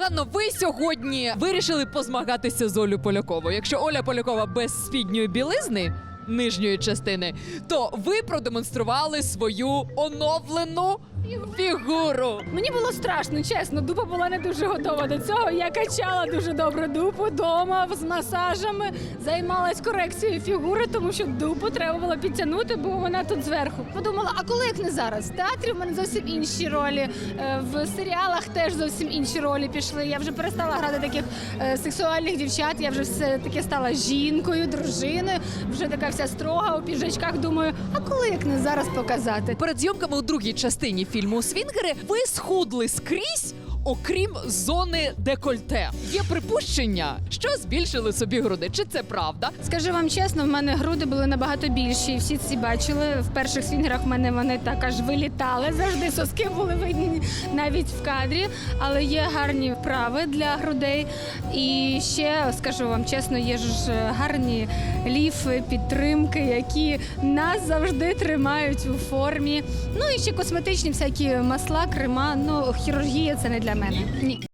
Ладно, ви сьогодні вирішили позмагатися з Олю Поляковою. Якщо Оля Полякова без спідньої білизни. Нижньої частини, то ви продемонстрували свою оновлену фігуру. Мені було страшно, чесно. Дупа була не дуже готова до цього. Я качала дуже добре дупу вдома з масажами, займалась корекцією фігури, тому що дупу треба було підтягнути, бо вона тут зверху. Подумала, а коли як не зараз? В театрі в мене зовсім інші ролі, е, в серіалах теж зовсім інші ролі пішли. Я вже перестала грати таких е, сексуальних дівчат. Я вже все таки стала жінкою, дружиною, вже така вся строга у піджачках. Думаю, а коли як не зараз показати? Перед зйомками у другій частині фільму Свінгери ви схудли скрізь. Окрім зони декольте, є припущення, що збільшили собі груди. Чи це правда? Скажу вам чесно, в мене груди були набагато більші. Всі ці бачили. В перших свінгерах в мене вони так аж вилітали. Завжди соски були видні навіть в кадрі. Але є гарні вправи для грудей. І ще скажу вам чесно, є ж гарні ліфи, підтримки, які нас завжди тримають у формі. Ну і ще косметичні всякі масла, крема. Ну хірургія це не для мене. Ні.